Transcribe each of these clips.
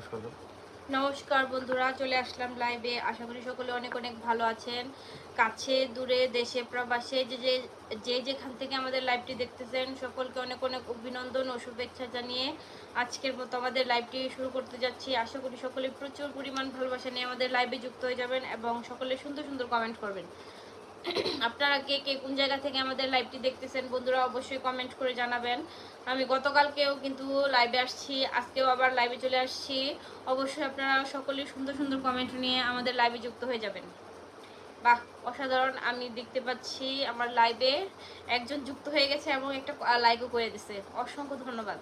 নমস্কার নমস্কার বন্ধুরা, চলে আসলাম লাইভে আশা করি সকলে অনেক অনেক ভালো আছেন। কাছে, দূরে, দেশে, প্রবাসে, যে যে যে যেখান থেকে আমাদের লাইভটি দেখতেছেন, সকলকে অনেক অনেক অভিনন্দন ও শুভেচ্ছা জানিয়ে আজকের মতো আমাদের লাইভটি শুরু করতে যাচ্ছি। আশা করি সকলে প্রচুর পরিমাণ ভালোবাসা নিয়ে আমাদের লাইভে যুক্ত হয়ে যাবেন এবং সকলে সুন্দর সুন্দর কমেন্ট করবেন। আপনারা কে কে কোন জায়গা থেকে আমাদের লাইভটি দেখতেছেন, বন্ধুরা অবশ্যই কমেন্ট করে জানাবেন। আমি গতকালকেও কিন্তু লাইভে আসছি, আজকেও আবার লাইভে চলে আসছি। অবশ্যই আপনারা সকলেই সুন্দর সুন্দর কমেন্ট নিয়ে আমাদের লাইভে যুক্ত হয়ে যাবেন। বাহ, অসাধারণ। আমি দেখতে পাচ্ছি আমার লাইভে একজন যুক্ত হয়ে গেছে এবং একটা লাইকও করে দিছে। অসংখ্য ধন্যবাদ।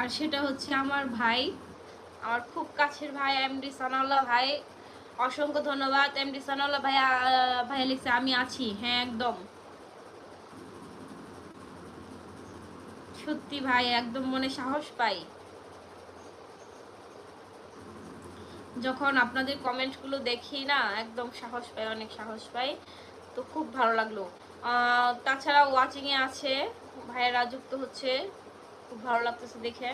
আর সেটা হচ্ছে আমার ভাই, আমার খুব কাছের ভাই এমডি সানাউল্লাহ ভাই। অসংখ্য ধন্যবাদ। এমডি সানাউল্লাহ ভাই ভাই লিখছে, আমি আছি। হ্যাঁ একদম। সত্যি ভাই, একদম মনে সাহস পাই। যখন আপনাদের কমেন্টগুলো দেখি না, একদম সাহস পাই, অনেক সাহস পাই। তো খুব ভালো লাগল। তাছাড়া ওয়াচিংয়ে আছে, ভাইয়েরা যুক্ত হচ্ছে। খুব ভালো লাগতেছে দেখে।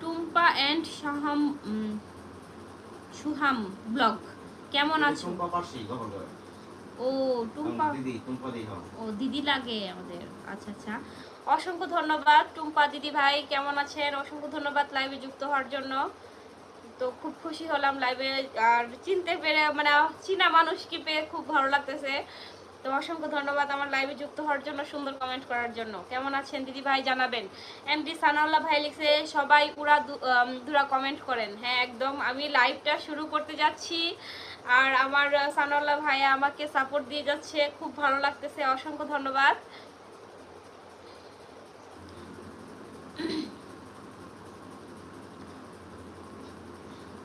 টুম্পা অ্যান্ড সাহাম সুহাম ব্লগ কেমন আছো টুম্পা পার্সি কখন করে ও টুম্পা। দিদি টুম্পা দি হ্যাঁ ও দিদি লাগে আমাদের। আচ্ছা আচ্ছা। অসংখ্য ধন্যবাদ টুম্পা দিদি ভাই কেমন আছেন? অসংখ্য ধন্যবাদ লাইভে যুক্ত হওয়ার জন্য। তো খুব খুশি হলাম লাইভে আর চিনতে পেরে মানে চীনা মানুষকে পেয়ে খুব ভালো লাগতেছে। তো অসংখ্য ধন্যবাদ আমার লাইভে যুক্ত হওয়ার জন্য সুন্দর কমেন্ট করার জন্য। কেমন আছেন দিদি ভাই জানাবেন। এমডি সানাউল্লাহ ভাই লিখছে সবাই আম, দুরা কমেন্ট করেন। হ্যাঁ একদম। আমি লাইভটা শুরু করতে যাচ্ছি। আর আমার সানাউল্লাহ ভাই আমাকে সাপোর্ট দিয়ে যাচ্ছে। খুব ভালো লাগতেছে। অসংখ্য ধন্যবাদ।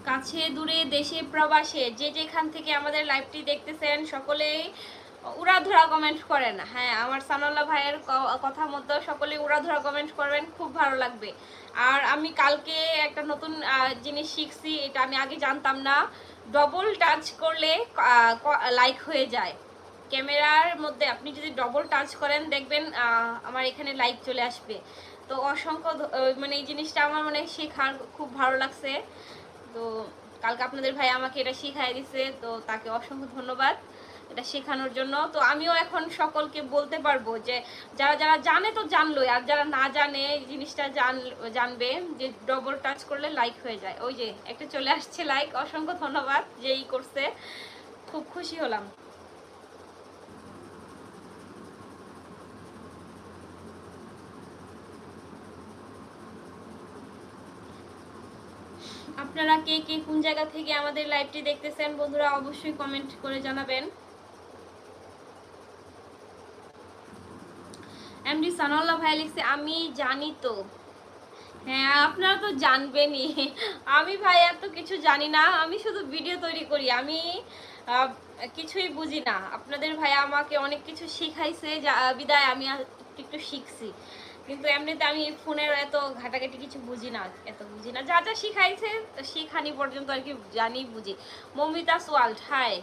কাছে, দূরে, দেশে, প্রবাসে, যে যেখান থেকে আমাদের লাইভটি দেখতেছেন, সকলেই উড়াধুরা কমেন্ট করেন। হ্যাঁ আমার সানাল্লাহ ভাইয়ের কথা মতো সকলে উড়াধুরা কমেন্ট করবেন। খুব ভালো লাগবে। আর আমি কালকে একটা নতুন জিনিস শিখছি। এটা আমি আগে জানতাম না। ডবল টাচ করলে লাইক হয়ে যায়। ক্যামেরার মধ্যে আপনি যদি ডবল টাচ করেন, দেখবেন আমার এখানে লাইক চলে আসবে। তো অসংখ্য মানে এই জিনিসটা আমার মানে শেখার খুব ভালো লাগছে। তো কালকে আপনাদের ভাই আমাকে এটা শিখাই দিছে, তো তাকে অসংখ্য ধন্যবাদ। এটা শেখানোর জন্য। তো আমিও এখন সকলকে বলতে পারব যে, যারা যারা জানে তো জানলোই, আর যারা না জানে এই জিনিসটা জান, জানবে যে ডবল টাচ করলে লাইক হয়ে যায়। ওই যে, একটা চলে আসছে লাইক অসংখ্য ধন্যবাদ যেই করছে খুব খুশি হলাম। আপনারা কে কে কোন জায়গা থেকে আমাদের লাইভটি দেখতেছেন, বন্ধুরা অবশ্যই কমেন্ট করে জানাবেন। এমডি সানাল্লাহ ভাই লিখছে, আমি জানি তো। হ্যাঁ আপনারা তো জানবেনই। আমি ভাই এত কিছু জানি না, আমি শুধু ভিডিও তৈরি করি। আমি কিছুই বুঝি না। আপনাদের ভাই আমাকে অনেক কিছু শিখাইছে বিদায় আমি একটু শিখছি। কিন্তু এমনিতে আমি ফোনের এত ঘাটাঘাটি কিছু বুঝি না, এত বুঝি না। যা যা শিখাইছে, শিখানি পর্যন্ত আর কি জানি, বুঝি। মমিতা সোয়াল্ট, হাই।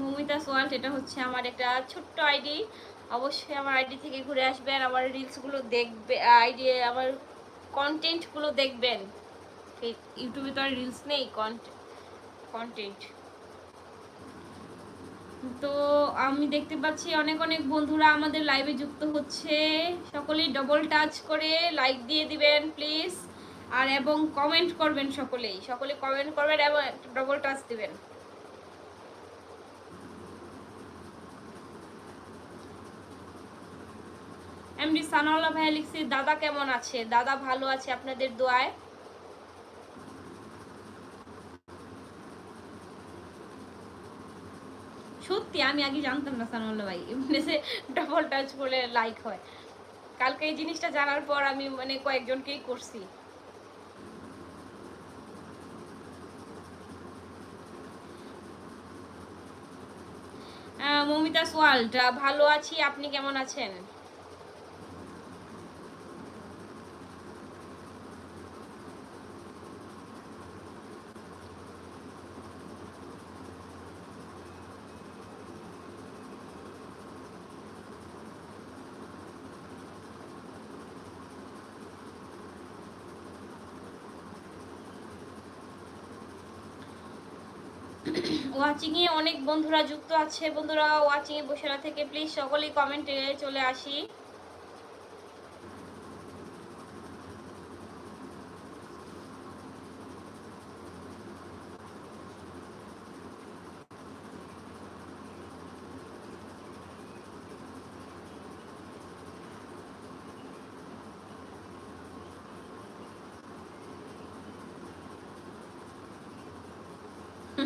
মমিতা সোয়াল্ট এটা হচ্ছে আমার একটা ছোট্ট আইডি। অবশ্যই আমার আইডি থেকে ঘুরে আসবেন আমার রিলসগুলো দেখবে, আইডি, আমার কন্টেন্টগুলো দেখবেন। ইউটিউবে তো আর রিলস নেই কন্টেন্ট তো আমি দেখতে পাচ্ছি অনেক অনেক বন্ধুরা আমাদের লাইভে যুক্ত হচ্ছে। সকলেই ডবল টাচ করে লাইক দিয়ে দিবেন প্লিজ আর এবং কমেন্ট করবেন সকলেই। সকলে কমেন্ট করবেন এবং ডবল টাচ দিবেন। এমডি সানাউল্লাহ ভাইয়া লিখছি, দাদা কেমন আছে? দাদা ভালো আছে আপনাদের দোয়ায়? সত্যি, আমি আগে জানতাম না সানাউল্লাহ ভাই। এমনি যে ডবল টাচ করলে লাইক হয়। কালকে এই জিনিসটা জানার পর আমি মানে কয়েকজনকেই করছি। মৌমিতা সবিতা ভালো আছি, আপনি কেমন আছেন? ওয়াচিং এ অনেক বন্ধুরা যুক্ত আছে। বন্ধুরা, ওয়াচিংয়ে বসে থেকে প্লিজ সকলেই কমেন্টে চলে আসি।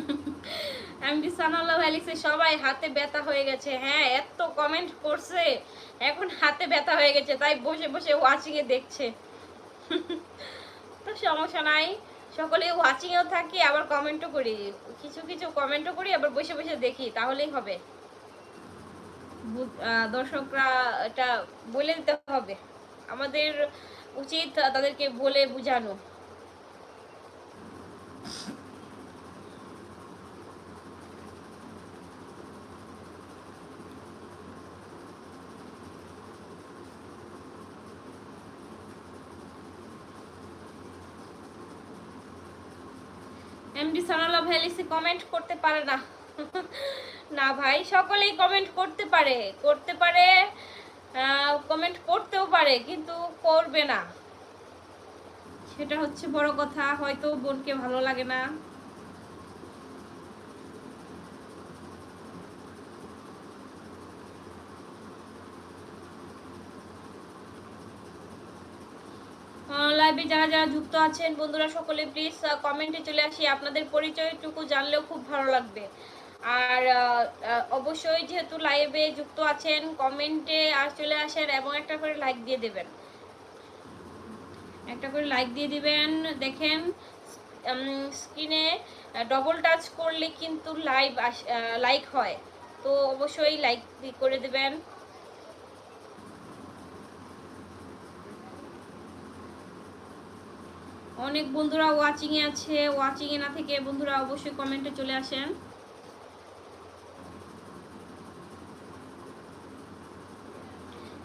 এমডি সানাল্লাহ অ্যালেক্সে সবাই হাতে ব্যথা হয়ে গেছে। হ্যাঁ এত কমেন্ট করছে, এখন হাতে ব্যথা হয়ে গেছে, তাই বসে বসে ওয়াচিং এ দেখছে। তো সমস্যা নাই, সকলে ওয়াচিং এও থাকি, আবার কমেন্টও করি। কিছু কিছু কমেন্টও করি, আবার বসে বসে দেখি, তাহলেই হবে। দর্শকরা এটা বলে দিতে হবে। আমাদের উচিত তাদেরকে বলে বোঝানো। লিখছে কমেন্ট করতে পারে না। না ভাই, সকলেই কমেন্ট করতে পারে। করতে পারে কমেন্ট করতেও পারে, কিন্তু করবে না। সেটা হচ্ছে বড় কথা, হয়তো বোনকে ভালো লাগে না। লাইভে যারা যারা যুক্ত আছেন, বন্ধুরা সকলে প্লিজ কমেন্টে চলে আসি। আপনাদের পরিচয়টুকু জানলেও খুব ভালো লাগবে। আর অবশ্যই যেহেতু লাইভে যুক্ত আছেন কমেন্টে আর চলে আসেন, এবং একটা করে লাইক দিয়ে দেবেন। একটা করে লাইক দিয়ে দিবেন। দেখেন স্ক্রিনে ডবল টাচ করলে কিন্তু লাইভ লাইক হয়। তো অবশ্যই লাইক করে দেবেন। অনেক বন্ধুরা ওয়াচিং এ আছে ওয়াচিং এ না থেকে বন্ধুরা অবশ্যই কমেন্টে চলে আসেন।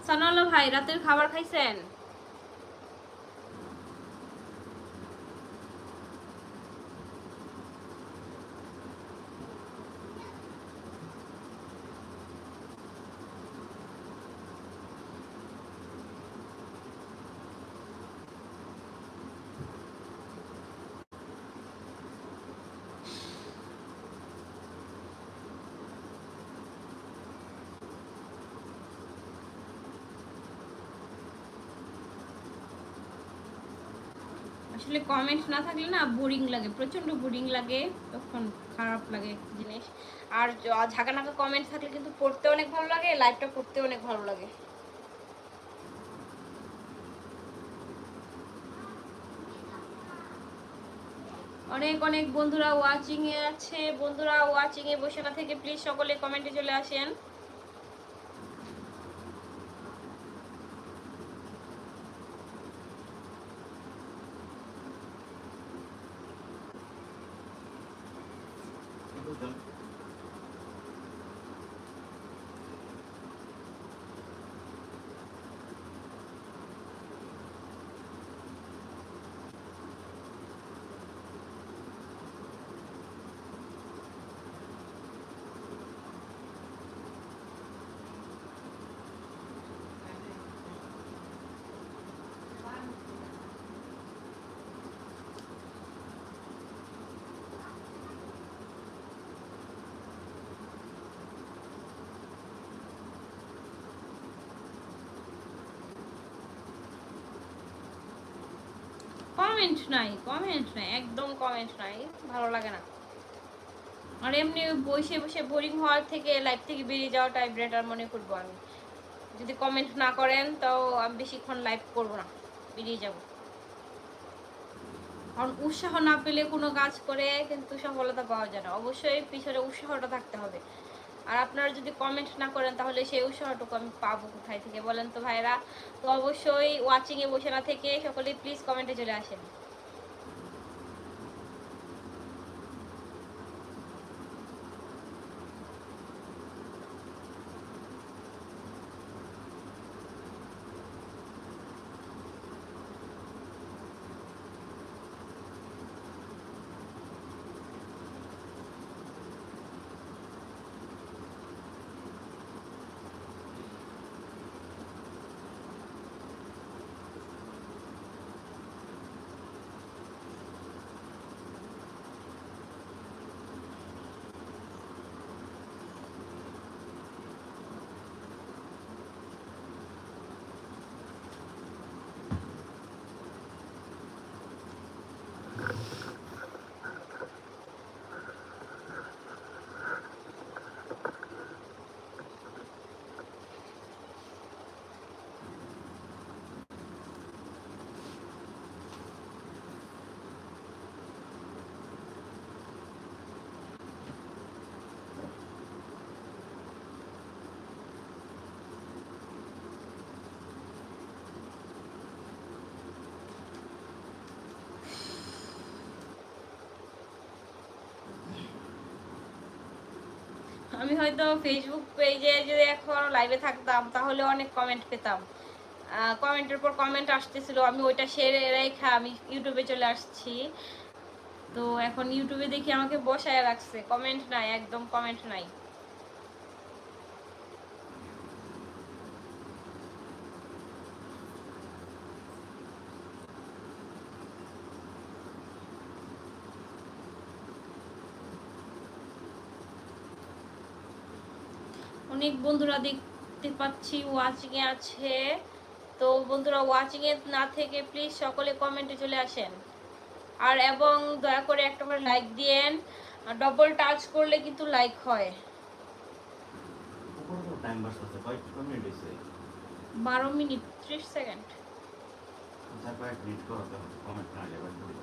সানাল ভাই, রাতের খাবার খাইছেন? আসলে কমেন্ট না থাকলে না বোরিং লাগে প্রচণ্ড বোরিং লাগে, তখন খারাপ লাগে একটা জিনিস। আর জ- ঝাঁকা নাকা কমেন্ট থাকলে কিন্তু পড়তে অনেক ভালো লাগে লাইভটা করতে অনেক ভালো লাগে। অনেক অনেক বন্ধুরা ওয়াচিংয়ে আছে, বন্ধুরা ওয়াচিংয়ে বসে না থেকে প্লিজ সকলে কমেন্টে চলে আসেন। কমেন্ট নাই কমেন্ট নাই, একদম কমেন্ট নাই, ভালো লাগে না। আর এমনি বসে বসে বোরিং হওয়ার থেকে লাইফ থেকে বেরিয়ে যাওয়াটাই বেটার মনে করব আমি। যদি কমেন্ট না করেন, তাও আমি বেশিক্ষণ লাইভ করব না, বেরিয়ে যাব। কারণ উৎসাহ না পেলে কোনো কাজ করে কিন্তু সফলতা পাওয়া যায় না। অবশ্যই পিছনে উৎসাহটা থাকতে হবে। আর আপনারা যদি কমেন্ট না করেন, তাহলে সেই উৎসাহটুকু আমি পাবো কোথায় থেকে বলেন তো ভাইরা তো অবশ্যই ওয়াচিংয়ে বসে না থেকে সকলেই প্লিজ কমেন্টে চলে আসেন। আমি হয়তো ফেসবুক পেজে যদি এখন লাইভে থাকতাম, তাহলে অনেক কমেন্ট পেতাম। কমেন্টের পর কমেন্ট আসতেছিল, আমি ওইটা সেরে রেখে আমি ইউটিউবে চলে আসছি। তো এখন ইউটিউবে দেখি আমাকে বসায় রাখছে কমেন্ট নাই, একদম কমেন্ট নাই। অনেক বন্ধুরা দেখতে পাচ্ছি ওয়াচিংয়ে আছে। তো বন্ধুরা ওয়াচিংয়ে না থেকে প্লিজ সকলে কমেন্টে চলে আসেন। আর এবং দয়া করে একটা করে লাইক দিয়েন। ডবল টাচ করলে কিন্তু লাইক হয়। বারো মিনিট ত্রিশ সেকেন্ড মিনিট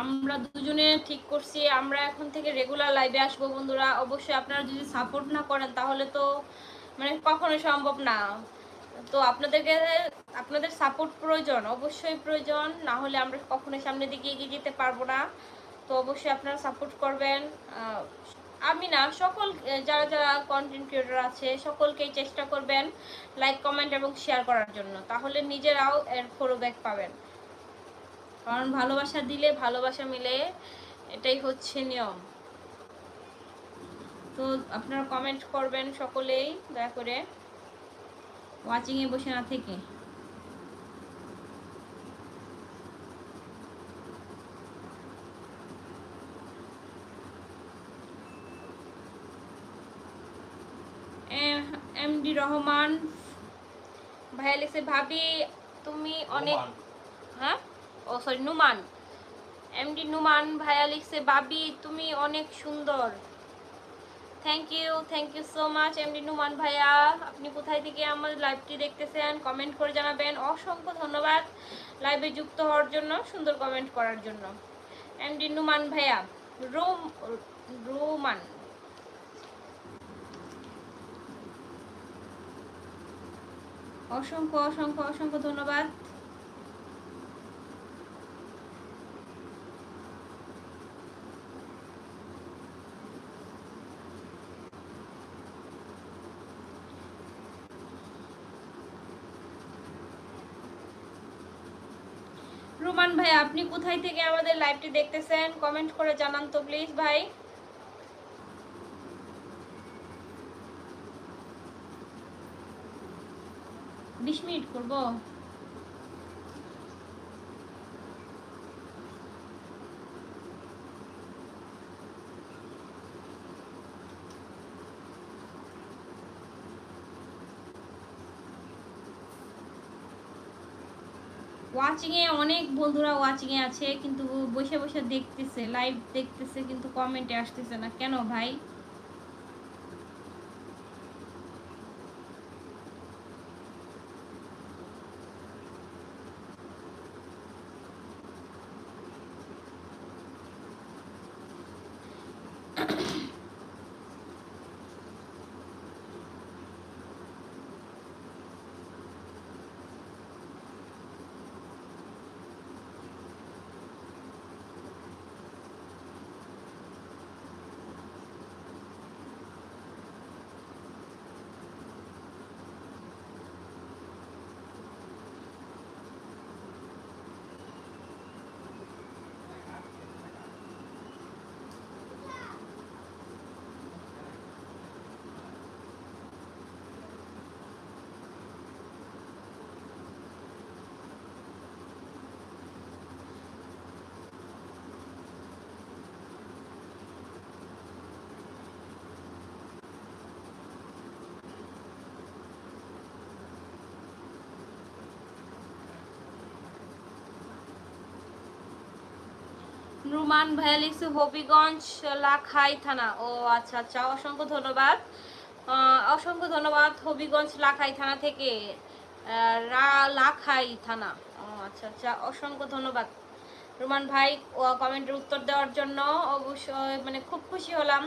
আমরা দুজনে ঠিক করছি, আমরা এখন থেকে রেগুলার লাইভে আসব বন্ধুরা। অবশ্যই আপনারা যদি সাপোর্ট না করেন তাহলে তো মানে কখনো সম্ভব না। তো আপনাদেরকে, আপনাদের সাপোর্ট প্রয়োজন, অবশ্যই প্রয়োজন। না হলে আমরা কখনো সামনের দিকে এগিয়ে যেতে পারব না। তো অবশ্যই আপনারা সাপোর্ট করবেন। আমি না, সকল, যারা যারা কন্টেন্ট ক্রিয়েটর আছে, সকলকেই চেষ্টা করবেন লাইক কমেন্ট এবং শেয়ার করার জন্য। তাহলে নিজেরাও এর ফলোব্যাক পাবেন। কারণ ভালোবাসা দিলে ভালোবাসা মিলে এটাই হচ্ছে নিয়ম। তো আপনারা কমেন্ট করবেন সকলেই দয়া করে। ওয়াচিং এ বসে না থেকে। এমডি রহমান ভাইয়া লিখছে ভাবি তুমি অনেক হ্যাঁ? ও সরি, নুমান। এমডি নুমান ভাইয়া লিখছে, বাবি, তুমি অনেক সুন্দর। Thank you thank you so much MD Numan ভাইয়া। আপনি কোথায় থেকে আমার লাইভটি দেখতেছেন কমেন্ট করে জানাবেন। অসংখ্য ধন্যবাদ লাইভে যুক্ত হওয়ার জন্য, সুন্দর কমেন্ট করার জন্য। এমডি নুমান ভাইয়া, রোম, রোমান। অসংখ্য অসংখ্য অসংখ্য ধন্যবাদ। রুমান ভাই, আপনি কোথায় থেকে আমাদের লাইভটি দেখতেছেন? কমেন্ট করে জানান তো প্লিজ ভাই। বিশ মিনিট করব। ওয়াচিং এ অনেক বন্ধুরা ওয়াচিংয়ে আছে, কিন্তু বসে বসে দেখতেছে লাইভ দেখতেছে, কিন্তু কমেন্টে আসতেছে না। কেন ভাই? রুমান ভাইয়া লিখছে হবিগঞ্জ লাখাই থানা। ও আচ্ছা আচ্ছা অসংখ্য ধন্যবাদ। অসংখ্য ধন্যবাদ হবিগঞ্জ লাখাই থানা থেকে লাখাই থানা। ও আচ্ছা আচ্ছা অসংখ্য ধন্যবাদ। রুমান ভাই কমেন্টের উত্তর দেওয়ার জন্য অবশ্যই মানে খুব খুশি হলাম।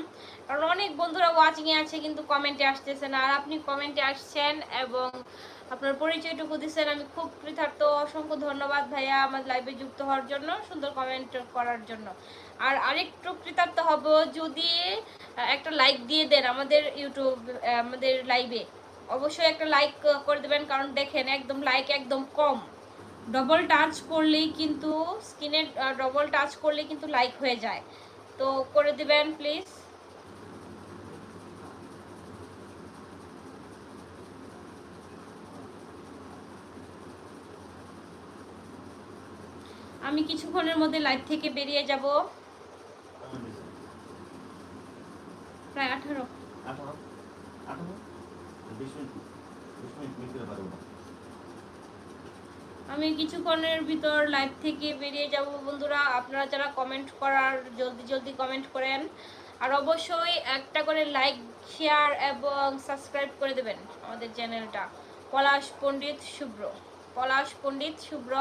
কারণ অনেক বন্ধুরা ওয়াচিংয়ে আছে কিন্তু কমেন্টে আসতেছে না। আর আপনি কমেন্টে আসছেন এবং আপনার পরিচয়টুকু দিচ্ছেন, আমি খুব কৃতার্থ। অসংখ্য ধন্যবাদ ভাইয়া আমার লাইভে যুক্ত হওয়ার জন্য, সুন্দর কমেন্ট করার জন্য। আর আরেকটু কৃতার্থ হব, যদি একটা লাইক দিয়ে দেন আমাদের ইউটিউব আমাদের লাইভে অবশ্যই একটা লাইক করে দেবেন। কারণ দেখেন, একদম লাইক একদম কম। ডবল টাচ করলেই কিন্তু স্ক্রিনে ডবল টাচ করলেই কিন্তু লাইক হয়ে যায়। তো করে দিবেন প্লিজ আমি কিছুক্ষণের মধ্যে লাইভ থেকে বেরিয়ে যাব। প্রায় আঠারো। আঠারো? আঠারো? বিশ মিনিট বিশ মিনিট মিনিট পারব না। আমি কিছুক্ষণের ভিতর লাইভ থেকে বেরিয়ে যাব। বন্ধুরা, আপনারা যারা কমেন্ট করার, জলদি জলদি কমেন্ট করেন। আর অবশ্যই একটা করে লাইক শেয়ার এবং সাবস্ক্রাইব করে দেবেন আমাদের চ্যানেলটা। পলাশ পণ্ডিত শুভ্র। পলাশ পণ্ডিত শুভ্র,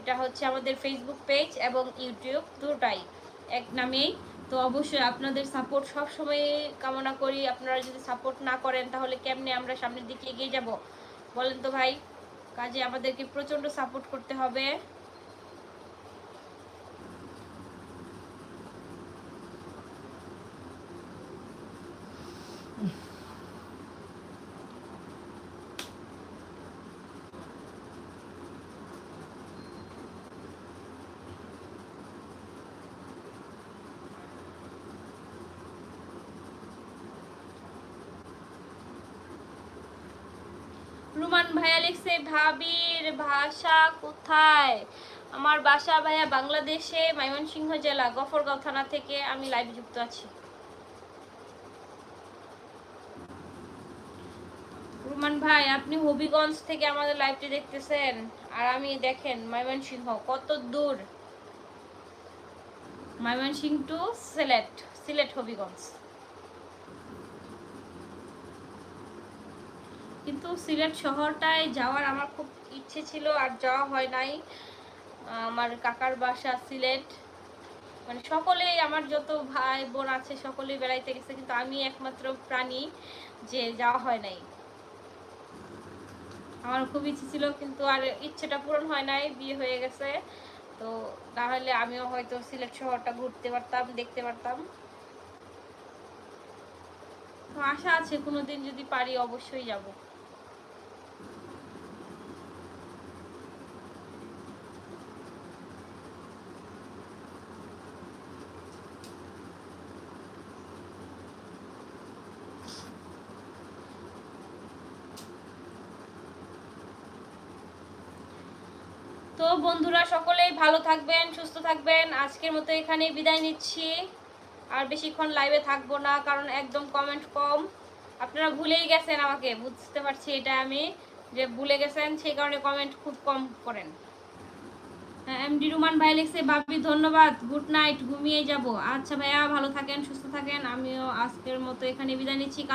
এটা হচ্ছে আমাদের ফেসবুক পেজ এবং ইউটিউব দুটাই এক নামেই। তো অবশ্যই আপনাদের সাপোর্ট সব সবসময় কামনা করি। আপনারা যদি সাপোর্ট না করেন, তাহলে কেমনে আমরা সামনের দিকে এগিয়ে যাব? বলেন তো ভাই। কাজে আমাদেরকে প্রচণ্ড সাপোর্ট করতে হবে। রুমান ভাইয়া লিখছে ভাবির ভাষা কোথায়? আমার বাসা ভাইয়া বাংলাদেশে, ময়মনসিংহ জেলা, গফরগাঁও থানা থেকে আমি লাইভ যুক্ত আছি। রুমান ভাই, আপনি হবিগঞ্জ থেকে আমাদের লাইভটি দেখতেছেন। আর আমি দেখেন ময়মনসিংহ, কত দূর? ময়মনসিংহ টু সিলেট সিলেট হবিগঞ্জ। কিন্তু সিলেট শহরটায় যাওয়ার আমার খুব ইচ্ছে ছিল আর যাওয়া হয় নাই। আমার কাকার বাসা সিলেট। মানে সকলেই আমার যত ভাই বোন আছে সকলেই বেড়াইতে গেছে, কিন্তু আমি একমাত্র প্রাণী যে যাওয়া হয় নাই। আমার খুব ইচ্ছে ছিল, কিন্তু আর ইচ্ছেটা পূরণ হয় নাই, বিয়ে হয়ে গেছে। তো তাহলে আমিও হয়তো সিলেট শহরটা ঘুরতে পারতাম, দেখতে পারতাম। আশা আছে, কোনোদিন যদি পারি অবশ্যই যাব। তো বন্ধুরা, সকলেই ভালো থাকবেন, সুস্থ থাকবেন। আজকের মতো এখানে বিদায় নিচ্ছি। আর বেশিক্ষণ লাইভে থাকব না, কারণ একদম কমেন্ট কম। আপনারা ভুলেই গেছেন আমাকে, বুঝতে পারছি এটা আমি, যে ভুলে গেছেন, সেই কারণে কমেন্ট খুব কম করেন। এমডি রুমান ভাই লিখছে বাপি ধন্যবাদ গুড নাইট ঘুমিয়ে যাব। আচ্ছা ভাইয়া, ভালো থাকেন, সুস্থ থাকেন। আমিও আজকের মতো এখানে বিদায় নিচ্ছি।